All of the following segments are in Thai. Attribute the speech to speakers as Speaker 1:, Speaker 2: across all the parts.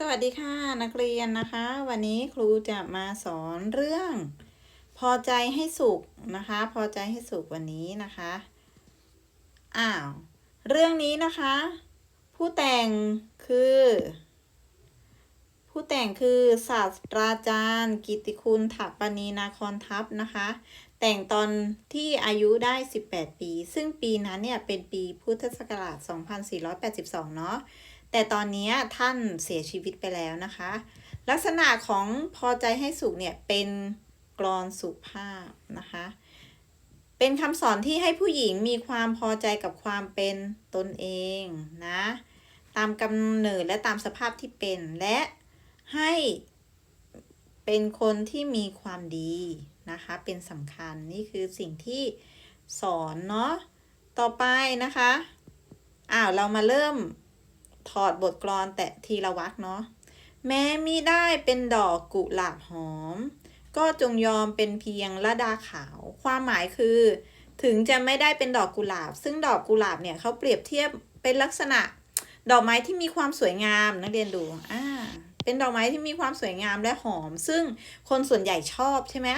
Speaker 1: สวัสดีค่ะนักเรียนนะคะ วันนี้ครูจะมาสอนเรื่อง พอใจให้สุขนะคะ พอใจให้สุขวันนี้นะคะอ้าวเรื่องนี้นะคะ ผู้แต่งคือ ผู้แต่งคือศาสตราจารย์ กิติคุณถัปนีนาคอนทัพนะคะ แต่งตอนที่อายุได้ 18 ปี ซึ่งปีนั้นเนี่ยเป็นปีพุทธศักราช 2482 เนาะ แต่ตอนนี้ท่านเสียชีวิตไปแล้วนะคะ ลักษณะของพอใจให้สุขเนี่ยเป็นกรอนสุภาพนะคะ เป็นคำสอนที่ให้ผู้หญิงมีความพอใจกับความเป็นตนเองนะ ตามกำเนิดและตามสภาพที่เป็นและให้เป็นคนที่มีความดีนะคะ เป็นสำคัญนี่คือสิ่งที่สอนเนาะ ต่อไปนะคะ อ้าว เรามาเริ่ม ถอดบทกลอนแต่ทีละวรรคเนาะแม้มิได้เป็นดอกกุหลาบหอม ก็จงยอมเป็นเพียงละดาขาว ความหมายคือ ถึงจะไม่ได้เป็นดอกกุหลาบ ซึ่งดอกกุหลาบเนี่ยเขาเปรียบเทียบเป็นลักษณะ ดอกไม้ที่มีความสวยงามนักเรียนดูอ่าเป็นดอกไม้ที่มีความสวยงามและหอม ซึ่งคนส่วนใหญ่ชอบใช่ไหม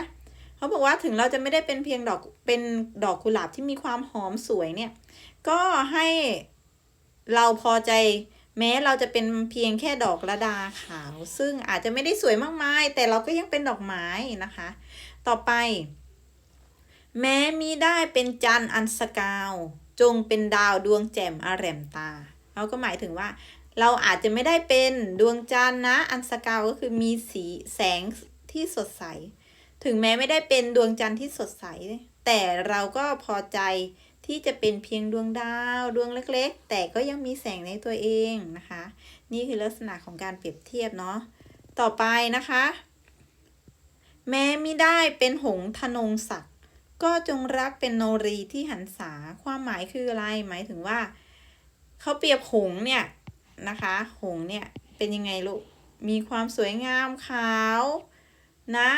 Speaker 1: เขาบอกว่าถึงเราจะไม่ได้เป็นเพียงดอกเป็นดอกกุหลาบที่มีความหอมสวยเนี่ย ก็ให้ เราพอใจแม้เราจะเป็นเพียงแค่ดอกระดาขาว ซึ่งอาจจะไม่ได้สวยมากมาย แต่เราก็ยังเป็นดอกไม้นะคะ ต่อไป แม้มีได้เป็นจันทร์อันสกาว จงเป็นดาวดวงแจ่มอาแรมตาเราก็หมายถึงว่า เราอาจจะไม่ได้เป็นดวงจันทร์นะ อันสกาวก็คือมีสีแสงที่สดใส ถึงแม้ไม่ได้เป็นดวงจันทร์ที่สดใส แต่เราก็พอใจ ที่จะเป็นเพียงดวงดาวดวงเล็ก ๆ แต่ก็ยังมีแสงในตัวเองนะคะ นี่คือลักษณะของการเปรียบเทียบเนาะต่อไปนะคะ แม้ไม่ได้เป็นหงทนงศักดิ์ก็จงรักเป็นโนรีที่หันษาความหมายคืออะไรหมายถึงว่าเขาเปรียบหงเนี่ยนะคะ หงเนี่ยเป็นยังไงลูกมีความสวยงามขาวนะ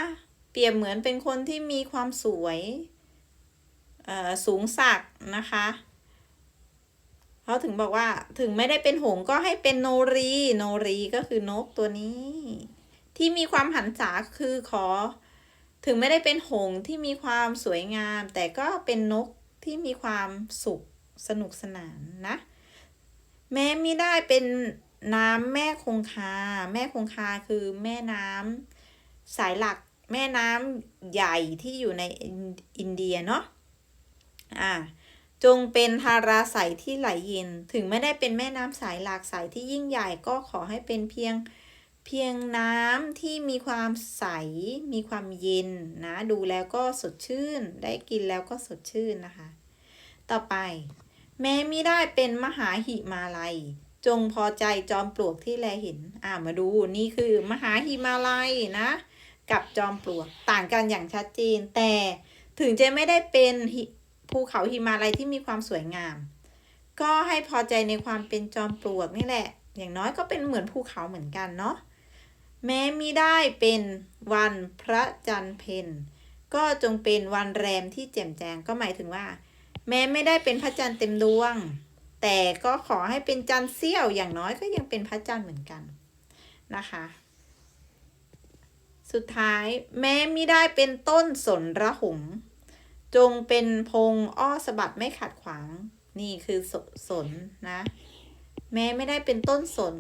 Speaker 1: เปรียบเหมือนเป็นคนที่มีความสวย สูงสักนะคะเขาถึงบอกว่าถึงไม่ได้เป็นหงก็ให้เป็นโนรีโนรีก็คือนกตัวนี้ ที่มีความหันษาคือขอ ถึงไม่ได้เป็นหงที่มีความสวยงาม แต่ก็เป็นนกที่มีความสุขสนุกสนานนะ แม้ไม่ได้เป็นน้ำแม่คงคา แม่คงคาคือแม่น้ำสายหลักแม่น้ำใหญ่ที่อยู่ในอินเดียเนาะ อ่าจงเป็นทาราใสที่ไหลเย็น ถึงไม่ได้เป็นแม่น้ำสายหลากสายที่ยิ่งใหญ่ก็ขอให้เป็นเพียงเพียงน้ำที่มีความใส มีความเย็นนะ ดูแล้วก็สดชื่น ได้กินแล้วก็สดชื่นนะคะ ต่อไป แม้ไม่ได้เป็นมหาหิมาลัย จงพอใจจอมปลวกที่แลเห็น อ่ามาดูนี่คือมหาหิมาลัยนะ กับจอมปลวกต่างกันอย่างชัดเจน แต่ถึงจะไม่ได้เป็น ภูเขาหิมาลัยที่มีความสวยงาม ก็ให้พอใจในความเป็นจอมปลวกนี่แหละ อย่างน้อยก็เป็นเหมือนภูเขาเหมือนกันเนาะแม้มิได้เป็นวันพระจันทร์เพนก็จงเป็นวันแรมที่แจ่มแจ้งก็หมายถึงว่า แม้ไม่ได้เป็นพระจันทร์เต็มดวง แต่ก็ขอให้เป็นจันทร์เสี้ยวอย่างน้อยก็ยังเป็นพระจันทร์เหมือนกันนะคะ สุดท้ายแม้ไม่ได้เป็นต้นสนระหง จงเป็นพงอ้อสะบัดไม่ขัดขวาง นี่คือสสนนะ แม้ไม่ได้เป็นต้นสน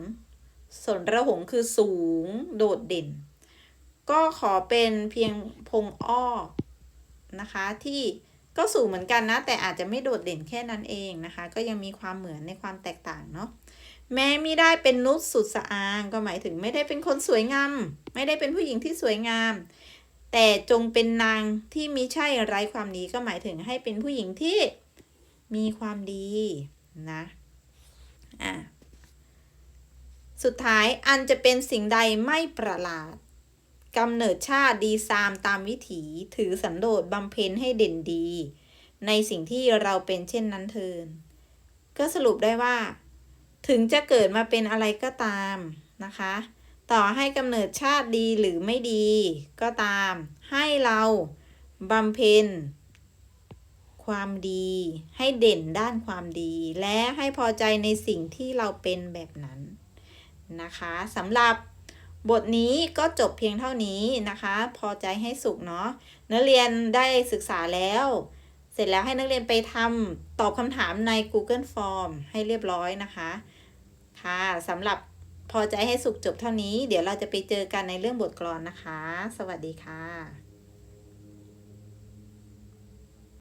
Speaker 1: สนระหงคือสูงโดดเด่น ก็ขอเป็นเพียงพงอ้อนะคะที่ก็สูงเหมือนกันนะ แต่อาจจะไม่โดดเด่นแค่นั้นเองนะคะ ก็ยังมีความเหมือนในความแตกต่างเนาะแม้ไม่ได้เป็นนุษสุดสะอางก็หมายถึงไม่ได้เป็นคนสวยงาม ไม่ได้เป็นผู้หญิงที่สวยงาม แต่จงเป็นนางที่มิใช่ไร้ความดีก็หมายถึงให้เป็นผู้หญิงที่มีความดีนะอะสุดท้ายอันจะเป็นสิ่งใดไม่ประหลาดกำเนิดชาติดีซามตามวิถีถือสันโดษบำเพ็ญให้เด่นดี ในสิ่งที่เราเป็นเช่นนั้นเทิน ก็สรุปได้ว่า ถึงจะเกิดมาเป็นอะไรก็ตามนะคะ ต่อให้กำเนิดชาติดีหรือไม่ดี ก็ตาม ให้เราบำเพ็ญความดี ให้เด่นด้านความดี และให้พอใจในสิ่งที่เราเป็นแบบนั้นนะคะสำหรับบทนี้ก็จบเพียงเท่านี้นะคะ พอใจให้สุขเนาะนักเรียนได้ศึกษาแล้ว เสร็จแล้วให้นักเรียนไปทำตอบคำถามใน Google Form ให้เรียบร้อยนะคะ ค่ะสำหรับ พอใจให้สุขจบเท่านี้ เดี๋ยวเราจะไปเจอกันในเรื่องบทกลอนนะคะ สวัสดีค่ะ